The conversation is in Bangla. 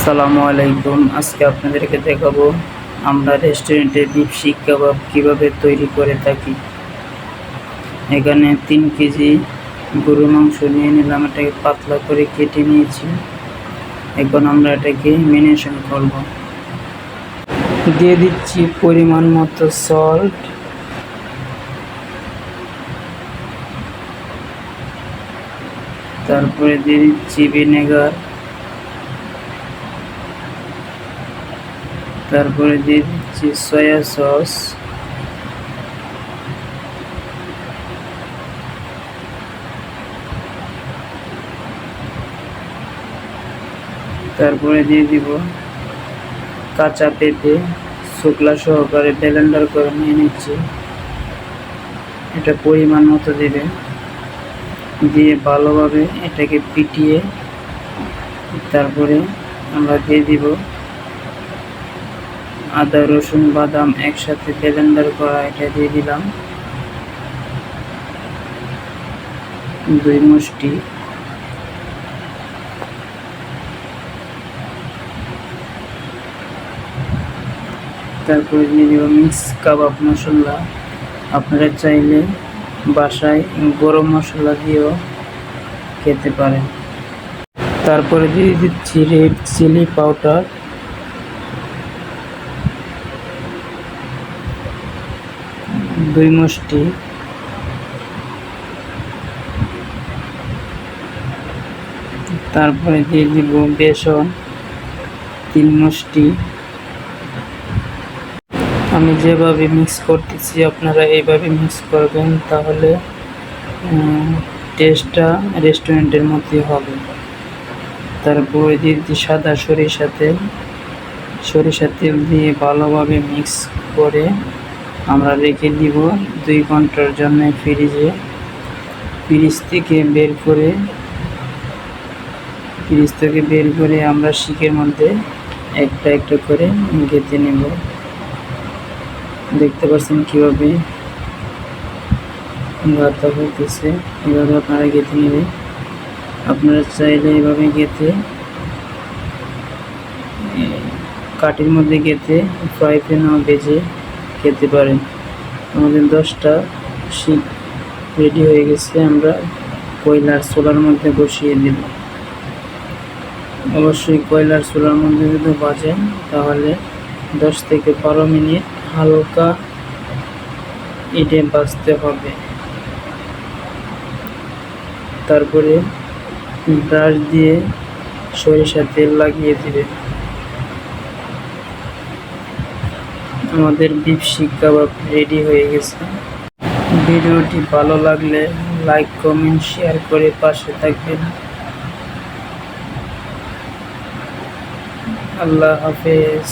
আসসালামু আলাইকুম। আজকে আপনাদেরকে দেখাবো আমরা রেস্টুরেন্টে বিফ শিক কাবাব কীভাবে তৈরি করে থাকি। এখানে তিন কেজি গরু মাংস নিয়ে নিলাম, এটাকে পাতলা করে কেটে নিয়েছি। এখন আমরা এটাকে মেনেশন করব। দিয়ে দিচ্ছি পরিমাণ মতো সল্ট তারপরে দিয়ে দিচ্ছি ভিনেগার। তারপরে দিয়ে দিচ্ছি সয়া সস তারপরে দিয়ে দিব কাঁচা পেঁপে শুকলা সহকারে ব্লেন্ডার করে নিয়ে নিচ্ছি। এটা পরিমাণ মতো দেবে। দিয়ে ভালোভাবে এটাকে পিটিয়ে তারপরে আমরা দিয়ে দিব আদা, রসুন, বাদাম একসাথে ব্লেন্ডার করা এটা দিয়ে দিলাম। দুই মুষ্টি। তারপরে দিয়ে দিব মিক্স কাবাব মশলা। আপনারা চাইলে বাসায় গরম মশলা দিয়েও খেতে পারেন। তারপরে দিয়ে দিচ্ছি রেড চিলি পাউডার দুই মুষ্টি তারপরে দিয়ে দিব বেসন, তিন মুষ্টি। আমি যেভাবে মিক্স করতেছি, আপনারা এইভাবে মিক্স করবেন, তাহলে টেস্টটা রেস্টুরেন্টের মধ্যে হবে। তারপরে দিয়ে সাদা সরিষা তেল। সরিষা তেল দিয়ে ভালোভাবে মিক্স করে আমরা রেখে দিব দুই ঘণ্টার জন্য ফ্রিজে। ফ্রিজ থেকে বের করে, ফ্রিজ থেকে বের করে আমরা শিকের মধ্যে একটা একটা করে গেঁথে নেব। দেখতে পাচ্ছেন কীভাবে গাঁথা হইতেছে এভাবে আপনারা গেঁথে নেবেন। আপনারা চাইলে এভাবে গেঁথে কাঠির মধ্যে গেঁথে, ফ্রাই প্যানও বেজে খেতে পারেন আমাদের দশটা শিক রেডি হয়ে গেছে, আমরা কয়লার চুলার মধ্যে বসিয়ে দেব। অবশ্যই কয়লার চুলার মধ্যে যদি বাজেন তাহলে দশ থেকে বারো মিনিট হালকা ইটে বাজতে হবে। তারপরে ব্রাশ দিয়ে সরিষা তেল লাগিয়ে দিবে আমাদের বিপশিক কাবাব রেডি হয়ে গেছে। ভিডিওটি ভালো লাগলে লাইক কমেন্ট শেয়ার করে পাশে থাকবেন। আল্লাহ হাফেজ।